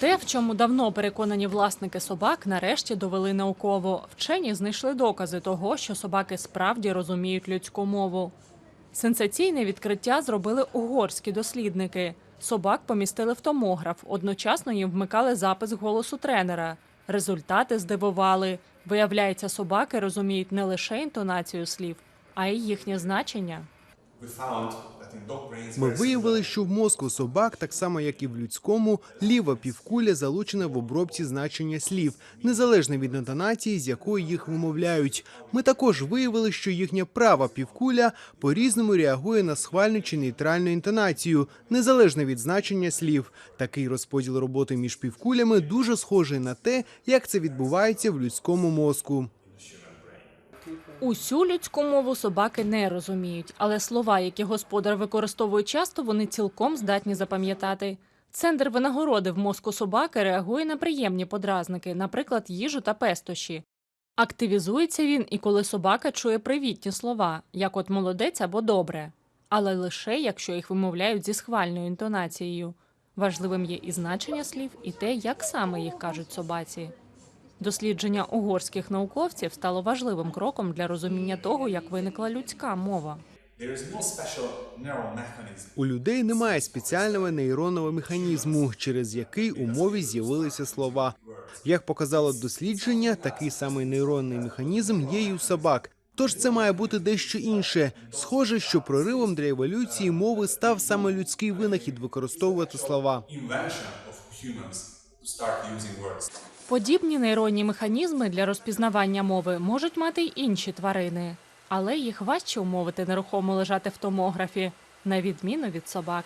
Те, в чому давно переконані власники собак, нарешті довели науково. Вчені знайшли докази того, що собаки справді розуміють людську мову. Сенсаційне відкриття зробили угорські дослідники. Собак помістили в томограф, одночасно їм вмикали запис голосу тренера. Результати здивували. Виявляється, собаки розуміють не лише інтонацію слів, а й їхнє значення. Ми виявили, що в мозку собак, так само як і в людському, ліва півкуля залучена в обробці значення слів, незалежно від інтонації, з якої їх вимовляють. Ми також виявили, що їхня права півкуля по-різному реагує на схвальну чи нейтральну інтонацію, незалежно від значення слів. Такий розподіл роботи між півкулями дуже схожий на те, як це відбувається в людському мозку. Усю людську мову собаки не розуміють, але слова, які господар використовує часто, вони цілком здатні запам'ятати. Центр винагороди в мозку собаки реагує на приємні подразники, наприклад, їжу та пестощі. Активізується він і коли собака чує привітні слова, як от молодець або добре, але лише якщо їх вимовляють зі схвальною інтонацією. Важливим є і значення слів, і те, як саме їх кажуть собаці. Дослідження угорських науковців стало важливим кроком для розуміння того, як виникла людська мова. У людей немає спеціального нейронного механізму, через який у мові з'явилися слова. Як показало дослідження, такий самий нейронний механізм є і у собак. Тож це має бути дещо інше. Схоже, що проривом для еволюції мови став саме людський винахід використовувати слова. Подібні нейронні механізми для розпізнавання мови можуть мати й інші тварини, але їх важче умовити нерухомо лежати в томографі, на відміну від собак.